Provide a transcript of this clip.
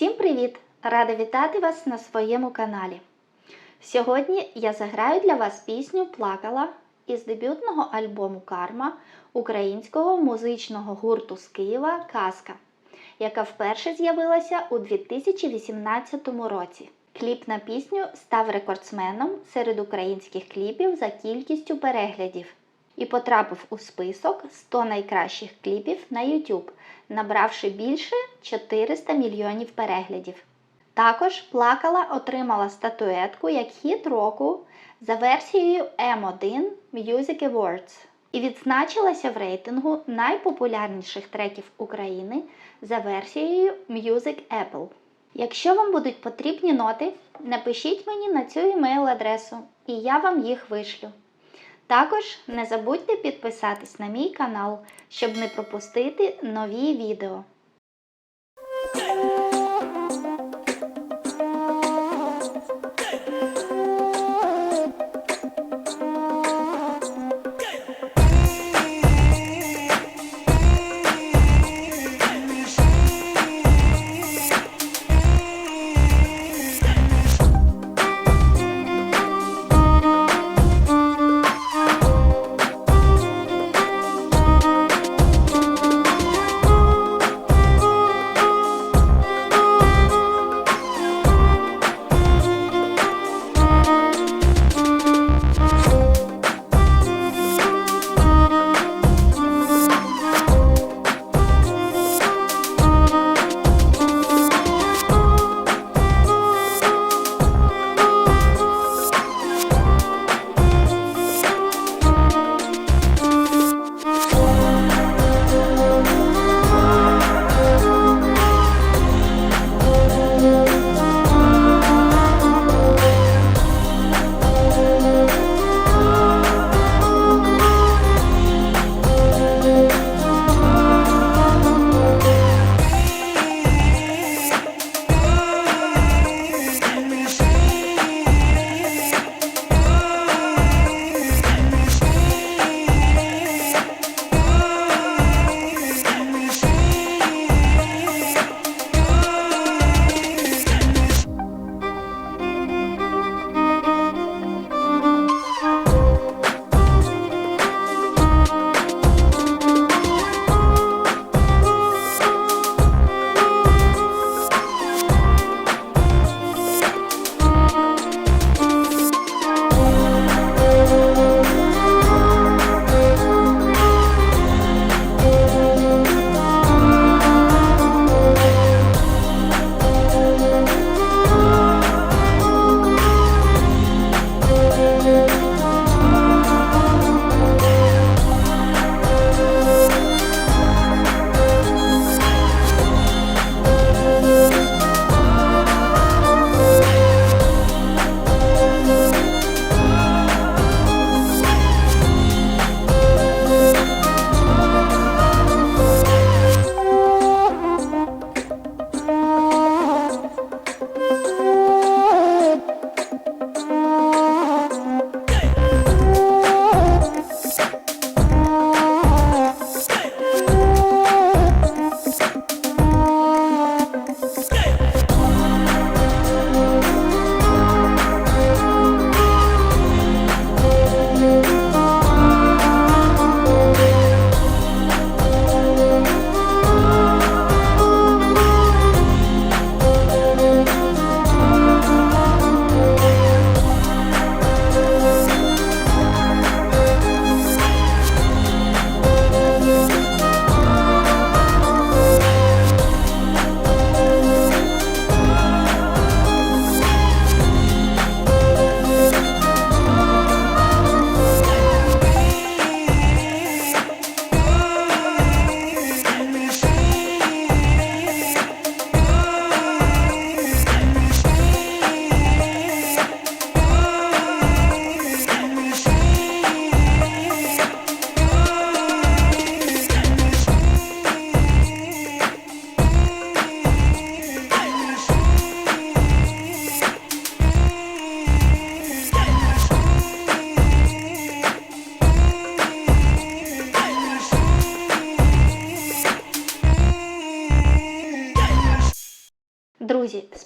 Всім привіт! Рада вітати вас на своєму каналі. Сьогодні я заграю для вас пісню Плакала із дебютного альбому Карма українського музичного гурту з Києва Казка, яка вперше з'явилася у 2018 році. Кліп на пісню став рекордсменом серед українських кліпів за кількістю переглядів і потрапив у список 100 найкращих кліпів на YouTube, набравши більше 400 мільйонів переглядів. Також плакала отримала статуетку як хіт року за версією M1 Music Awards і відзначилася в рейтингу найпопулярніших треків України за версією Music Apple. Якщо вам будуть потрібні ноти, напишіть мені на цю емейл-адресу, і я вам їх вишлю. Також не забудьте підписатись на мій канал, щоб не пропустити нові відео.